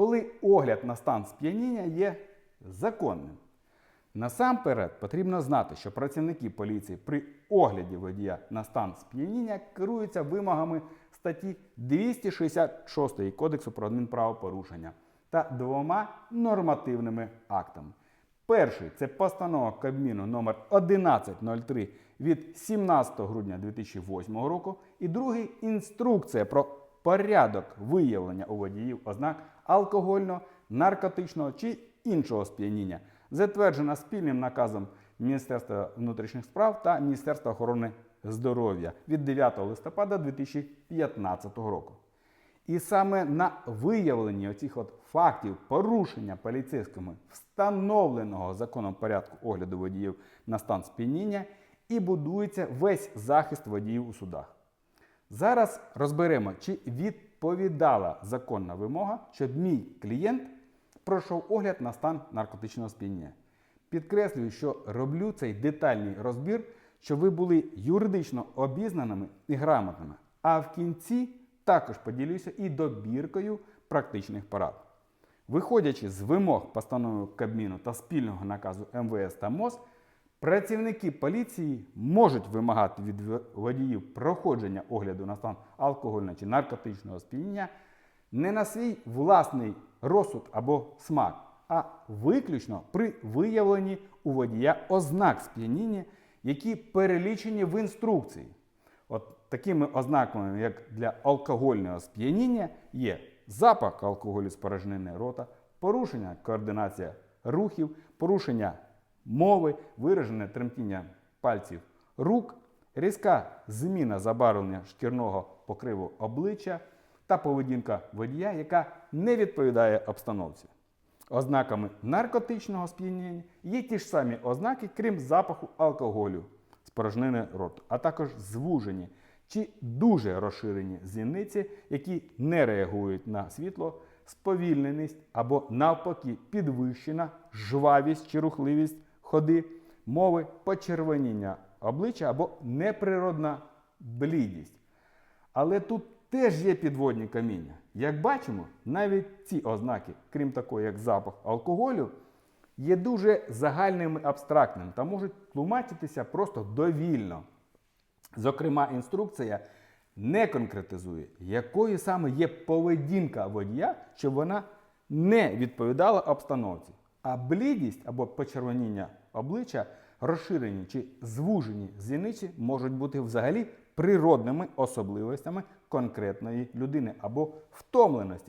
коли огляд на стан сп'яніння є законним. Насамперед потрібно знати, що працівники поліції при огляді водія на стан сп'яніння керуються вимогами статті 266 Кодексу про адмінправопорушення та двома нормативними актами. Перший це постанова Кабміну номер 1103 від 17 грудня 2008 року. І другий інструкція про порядок виявлення у водіїв ознак алкогольного, наркотичного чи іншого сп'яніння, затверджена спільним наказом Міністерства внутрішніх справ та Міністерства охорони здоров'я від 9 листопада 2015 року. І саме на виявленні оцих от фактів порушення поліцейськими встановленого законом порядку огляду водіїв на стан сп'яніння і будується весь захист водіїв у судах. Зараз розберемо, чи відповідала законна вимога, щоб мій клієнт пройшов огляд на стан наркотичного сп'яніння. Підкреслюю, що роблю цей детальний розбір, щоб ви були юридично обізнаними і грамотними. А в кінці також поділюся і добіркою практичних порад. Виходячи з вимог постанови Кабміну та спільного наказу МВС та МОЗ, працівники поліції можуть вимагати від водіїв проходження огляду на стан алкогольного чи наркотичного сп'яніння не на свій власний розсуд або смак, а виключно при виявленні у водія ознак сп'яніння, які перелічені в інструкції. От такими ознаками, як для алкогольного сп'яніння, є запах алкоголю з рота, порушення координація рухів, порушення мови, виражене тремтіння пальців рук, різка зміна забарвлення шкірного покриву обличчя та поведінка водія, яка не відповідає обстановці. Ознаками наркотичного сп'яніння є ті ж самі ознаки, крім запаху алкоголю з порожнини роту, а також звужені чи дуже розширені зіниці, які не реагують на світло, сповільненість або навпаки підвищена жвавість чи рухливість ходи, мови, почервоніння обличчя або неприродна блідість. Але тут теж є підводні каміння. Як бачимо, навіть ці ознаки, крім такого, як запах алкоголю, є дуже загальними абстрактними та можуть тлумачитися просто довільно. Зокрема, інструкція не конкретизує, якою саме є поведінка водія, щоб вона не відповідала обстановці. А блідість або почервоніння обличчя, розширені чи звужені зіниці можуть бути взагалі природними особливостями конкретної людини або втомленості,